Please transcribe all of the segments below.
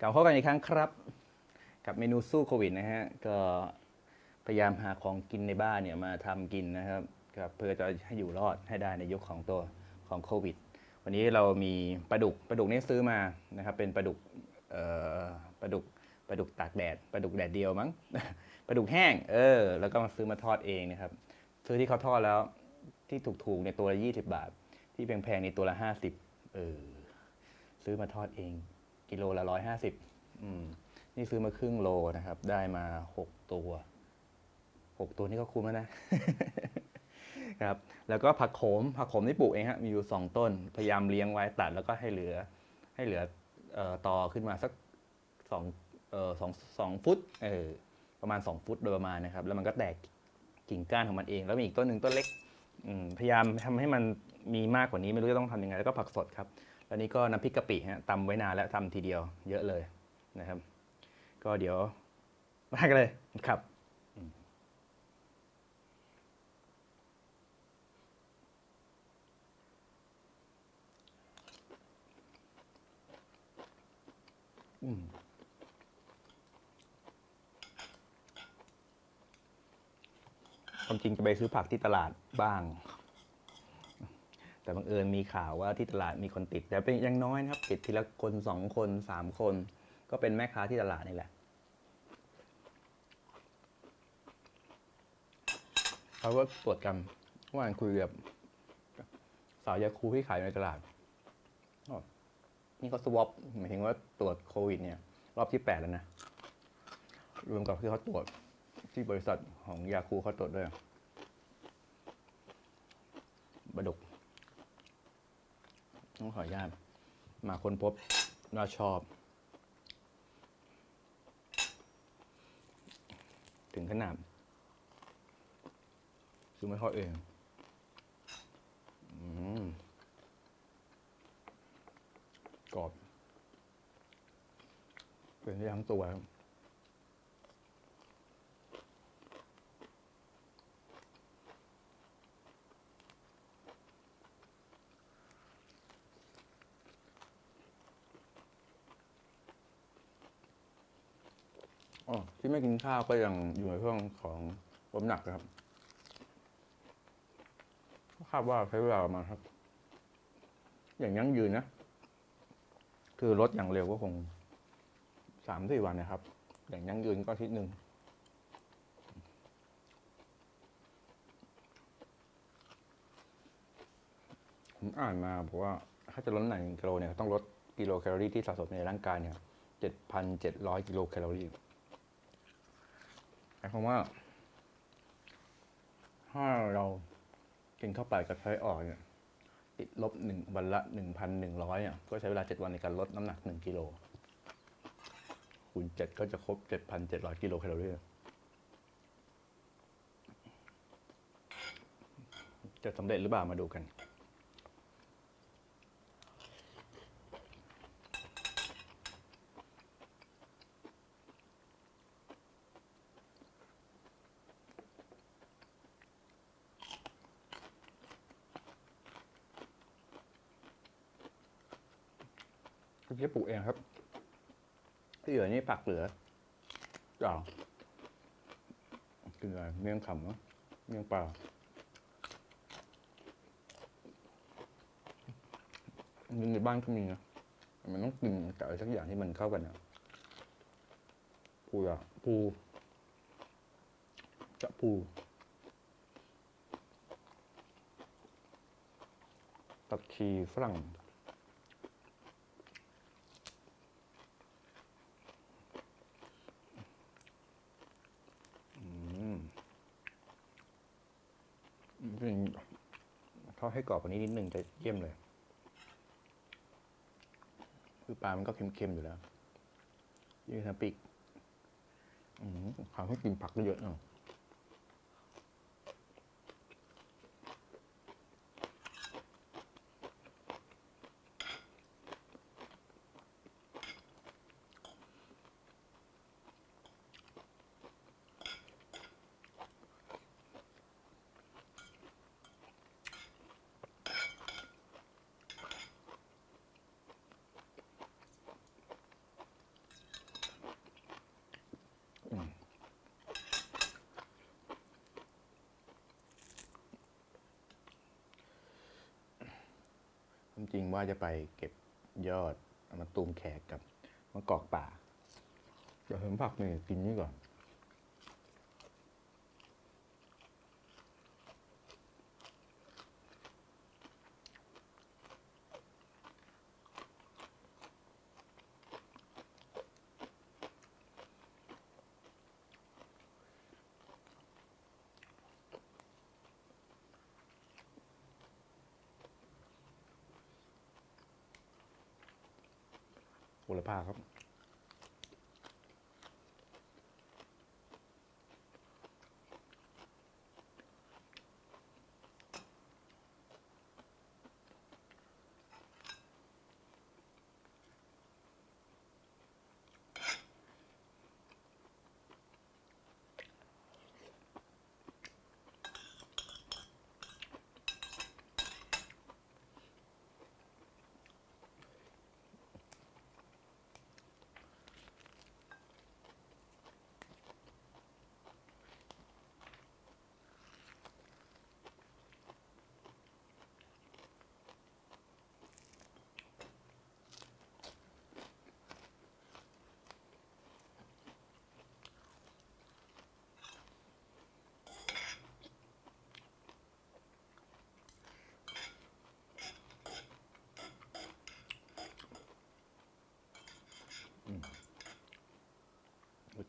กลับเข้ากันอีกครั้งครับ กับเมนูสู้โควิดนะฮะก็พยายามหาของกินในบ้านเนี่ยมาทำกินนะครับกับเพื่อจะให้อยู่รอดให้ได้ในยุคของตัวของโควิด วันนี้เรามีปลาดุกปลาดุกนี่ซื้อมานะครับเป็นปลาดุกปลาดุกปลาดุกตากแดดปลาดุกแดดเดียวมั้งปลาดุกแห้งเออแล้วก็มาซื้อมาทอดเองนะครับซื้อที่เขาทอดแล้วที่ถูกๆในตัวละ20บาท ที่แพงๆในตัวละ50เออซื้อมาทอดเอง กิโลละร้อยห้าสิบนี่ซื้อมาครึ่งโลนะครับ ได้มาหกตัวหกตัวนี่ก็คุ้มแล้วนะครับ แล้วก็ผักโขม ผักโขมที่ปลูกเองฮะ มีอยู่สองต้น พยายามเลี้ยงไว้ตัดแล้วก็ให้เหลือ ให้เหลืออต่อขึ้นมาสักสองสองสองฟุต เออ ประมาณสองฟุตโดยประมาณนะครับ แล้วมันก็แตกกิ่งก้านของมันเอง แล้วมีอีกต้นหนึ่งต้นเล็ก พยายามทำให้มันมีมากกว่านี้ไม่รู้จะต้องทำยังไง แล้วก็ผักสดครับ แล้วนี่ก็น้ำพริกกะปิฮะตำไว้นานแล้วทำทีเดียวเยอะเลยนะครับ ก็เดี๋ยวมากันเลยครับอืมความจริงจะไปซื้อผักที่ตลาดบ้าง แต่บังเอิญมีข่าวว่าที่ตลาดมีคนติด แต่เป็นยังน้อยนะครับ ติดทีละคนสองคนสามคน ก็เป็นแม่ค้าที่ตลาดนี่แหละเขาก็ตรวจกันเมื่อวานคุยกับสาวยาคูที่ขายในตลาดนี่เขาสวอปหมายถึงว่าตรวจโควิด เนี่ย รอบที่แปดแล้วนะรวมกับที่เขาตรวจที่บริษัทของยาคูเขาตรวจด้วยบดก ต้องขออนุญาตมาค้นพบว่าชอบ ถึงขนาดซื้อไมาทอดเองอกรอบ เป็นทั้งตัวครับ อ๋อ ที่ไม่กินข้าวก็ยังอยู่ในช่วงของลดน้ำหนักนะครับคาดว่าใช้เวลาประมาณครับ อย่างยั่งยืนนะ คือลดอย่างเร็วก็คงสามสี่วันนะครับ อย่างยั่งยืนก็อาทิตย์หนึ่งผมอ่านมาบอกว่าถ้าจะลดหนักหนึ่งกิโลเนี่ยต้องลดกิโลแคลอรี่ที่สะสมในร่างกายเนี่ยเจ็ดพันเจ็ดร้อยกิโลแคลอรี่ายความว่า ถ้าเรากินเข้าไปกับใช้ออกเนี่ย ติดลบหนึ่งวันละหนึ่งพันหนึ่งร้อยเนี่ย ก็ใช้เวลาเจ็ดวันในการลดน้ำหนักหนึ่งกิโล คูณเจ็ดก็จะครบเจ็ดพันเจ็ดร้อยกิโลแคลอรี่จะสำเร็จหรือเปล่ามาดูกัน คุณจะปลูกเองครับ ที่เหลือนี่ผักเหลือจ้ากินอะไรเมี่ยงคำเนอะเมี่ยงปลากินในบ้านก็มีนะแต่มันต้องกินกับอะไรสักอย่างที่มันเข้ากันนะปูอะปูจะปูตักชีฝรั่ง จริงเขาให้กรอบกว่านี้นิดนึงจะเยี่ยมเลย คือปลามันก็เค็มๆอยู่แล้วยี่ห้อปิกอืมเขาให้กินผักเยอะๆ จริงว่าจะไปเก็บยอดเอามาตูมแขกกับมะกอกป่าเดี๋ยวผมผักนี่กินนี่ก่อน โอละพาครับ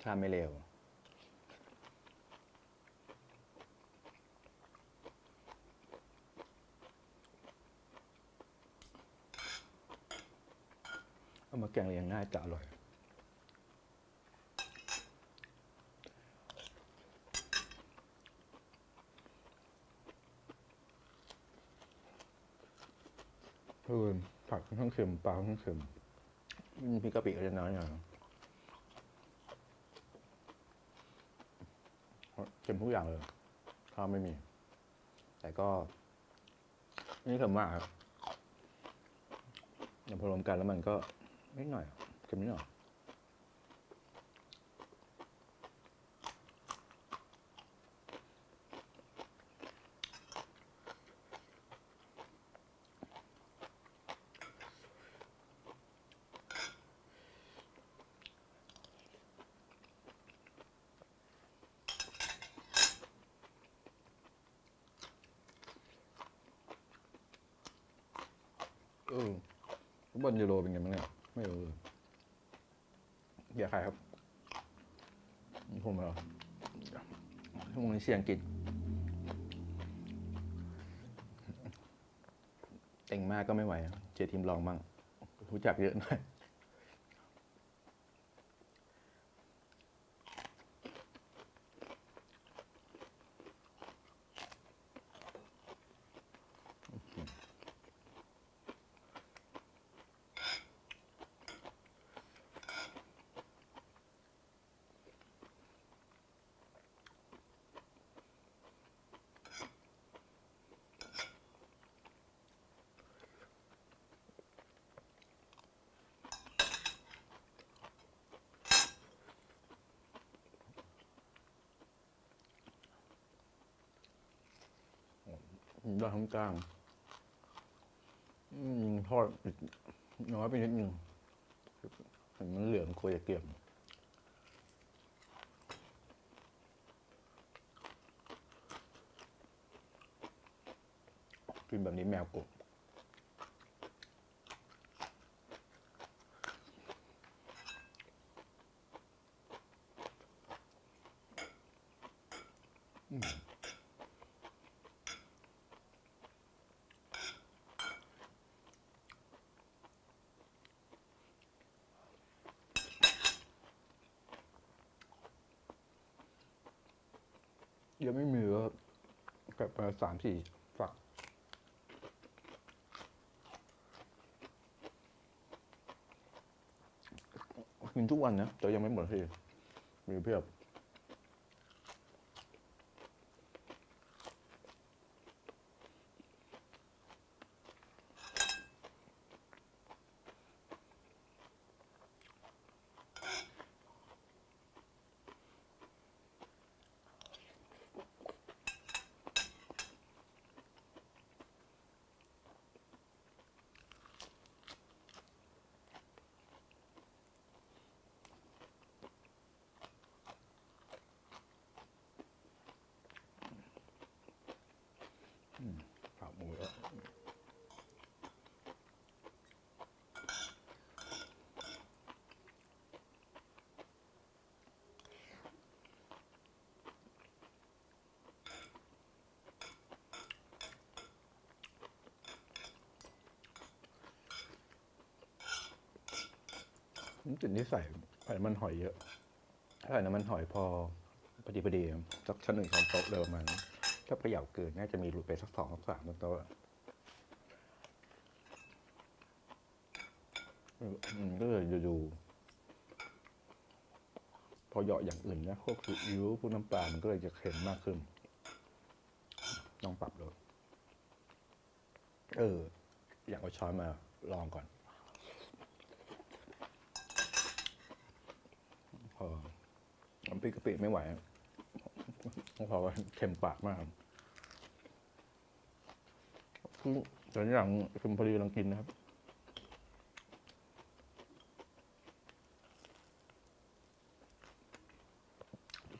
าติไม่เลวเอามาแกงเลียงง่ายจะอร่อยเออผักค่อนข้างเค็มปลาค่อนข้างเค็มมีพริกกะปิก็จะน้อยหน่อยเค็มทุกอย่างเลย ข้าวไม่มี แต่ก็ นี่เค็มมากครับพอรวมกันแล้วมันก็นิดหน่อยเค็มนิดหน่อย เออฟุตบอลยูโรเป็นไงบ้างเนี่ย ไม่รู้เลยเบียวใครครับผมเหรอชั่วงนี้เสียงกิจเต็งมากก็ไม่ไหว เจทีมรองบ้างรู้จักเยอะหน่อย ด้านข้างกลางยิงทอดน้อยไปนิดนึงเห็นมันเหลืองควรจะเก็บกินแบบนี้แมวกบ ยังไม่มีแล้วแบบมาสามสี่ฝัก กินทุกวันนะแต่ยังไม่หมดทีมีเพียบ จุดที่ใส่ใส่น้ำมันหอยเยอะใส่น้ำมันหอยพอพอดีพอดีสักชั้นหนึ่งช้อนโต๊ะเลยประมาณนั้นถ้าเขย่าเกินน่าจะมีหลุดไปสักสองสักสามบนโต๊ะก็เลยดูๆพอเหยาะอย่างอื่นนะพวกซีอิ๊วพวกน้ำปลามันก็เลยจะเค็มมากขึ้นต้องปรับเลยเออ อยากเอาช้อนมาลองก่อน พอน้ำ พริกกะปิไม่ไหวอะเพราะว่าเค็มปากมากคือตอนนี้หลังค็มพอดีกำลังกินนะครับ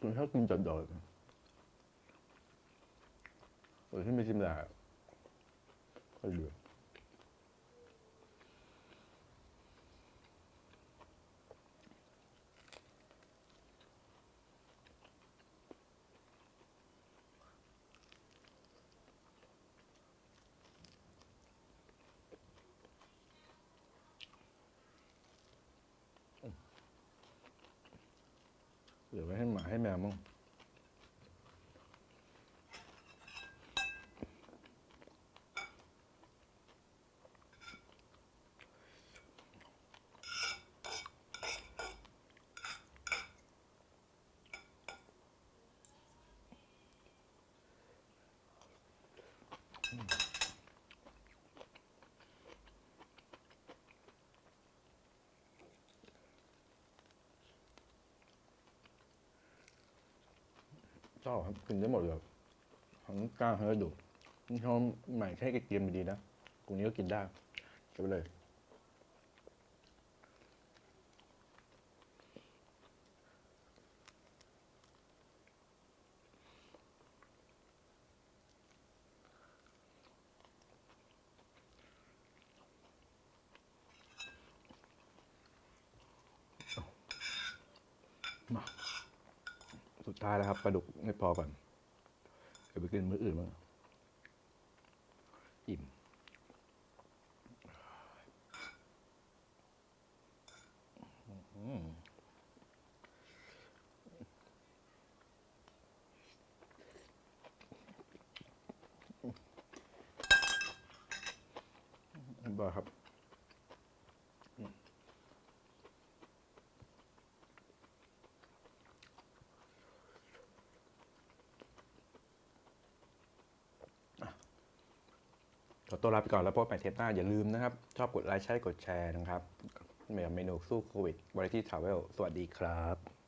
ผมชอบกินจดๆเออที่ไม่ชิมได้ก็เหลือ เหลือไว้ให้หมาให้แมวมั้ง อบครับกินได้หมดเลยทั้งกล้างทั้งกระดูกนี่เขาใหม่แค่กระเทียมดีนะกรุงนี้ก็กินได้ไปเลย ท้ายแล้วครับปลาดุกไม่พอก่อนเดี๋ยวไปกินมื้ออื่นบ้าง ขอตัวลาไปก่อนแล้วพบกันใหม่เทปหน้า อย่าลืมนะครับ ชอบกดไลค์ใช้กดแชร์นะครับเมนูสู้โควิดบริที่ทราเวลสวัสดีครับ